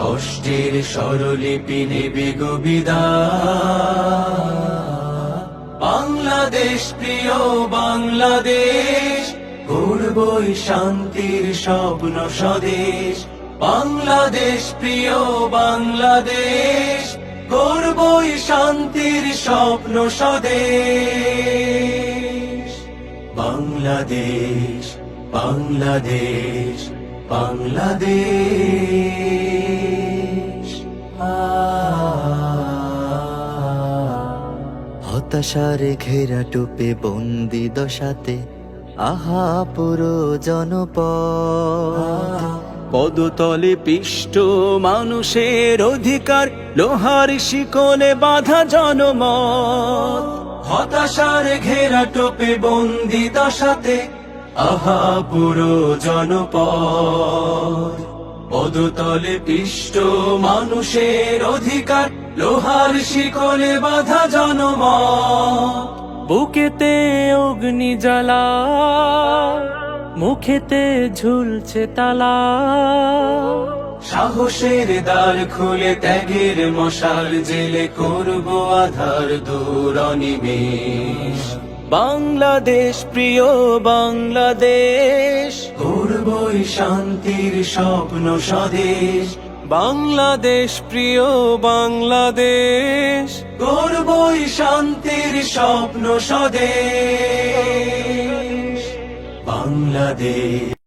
কষ্টের স্বরলিপি নেবে গবিদায় বাংলাদেশ, প্রিয় বাংলাদেশ গড়বই শান্তির স্বপ্ন স্বদেশ। বাংলাদেশ, প্রিয় বাংলাদেশ গড়বই শান্তির স্বপ্ন স্বদেশ। বাংলাদেশ বাংলাদেশ বাংলাদেশ। হতাশার ঘেরা টুপে বন্দি দশাতে আহা পুরো জনপদ। পদতলে পিষ্ট মানুষের অধিকার লোহার শিকলে বাধা জনম হতাশার ঘেরা টোপে বন্দি দশাতে আহা পুরো জনপদ। পদতলে পিষ্ট মানুষের অধিকার, লোহার শিকলে বাধা জনমত। বুকেতে অগ্নি জ্বালা, মুখেতে ঝুলছে তালা। সাহসের দ্বার খুলে ত্যাগের মশাল জেলে করব আধার দূর অনিমেষ বাংলাদেশ, প্রিয় বাংলাদেশ শান্তির স্বপ্ন স্বদেশ। বাংলাদেশ প্রিয় বাংলাদেশ। গর্বই শান্তির স্বপ্ন স্বদেশ। বাংলাদেশ।